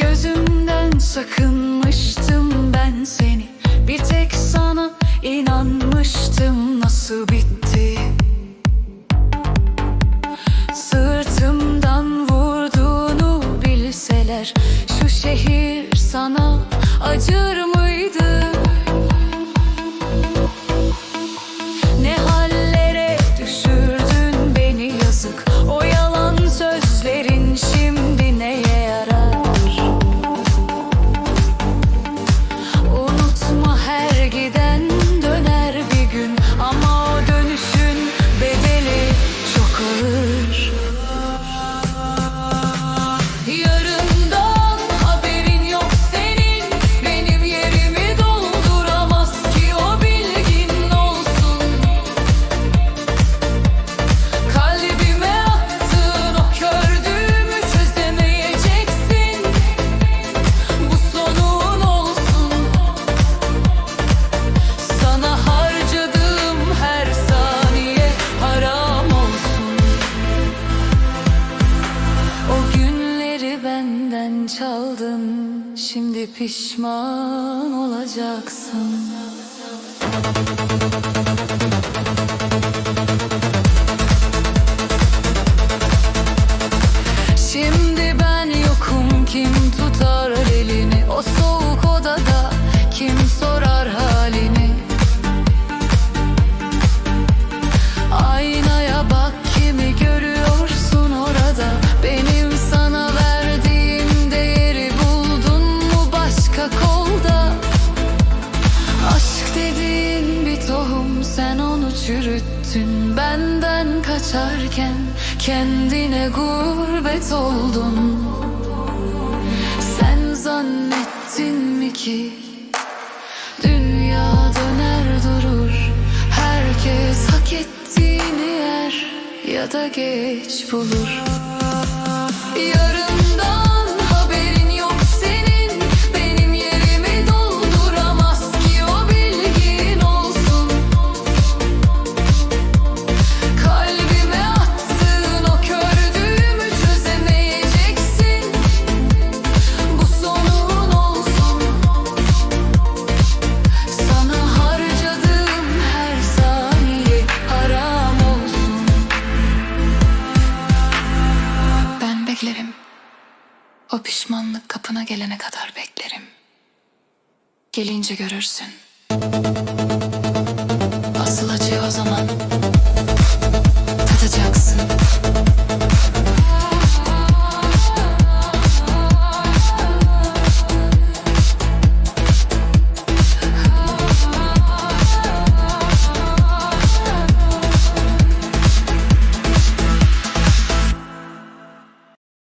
Gözümden sakınmıştım bilseler Şu şehir sana acır mıydı? Benden çaldın Şimdi pişman olacaksın. Şimdi ben yokum kim tutar elini O soğuk odada? Kim sorar kolda Aşk dediğin bir tohum sen onu çürüttün. Benden kaçarken kendine gurbet oldun. Sen zannettin mi ki dünya döner durur? Herkes hak ettiğini yer ya da geç bulur. Yarından O pişmanlık kapına gelene kadar beklerim. Gelince görürsün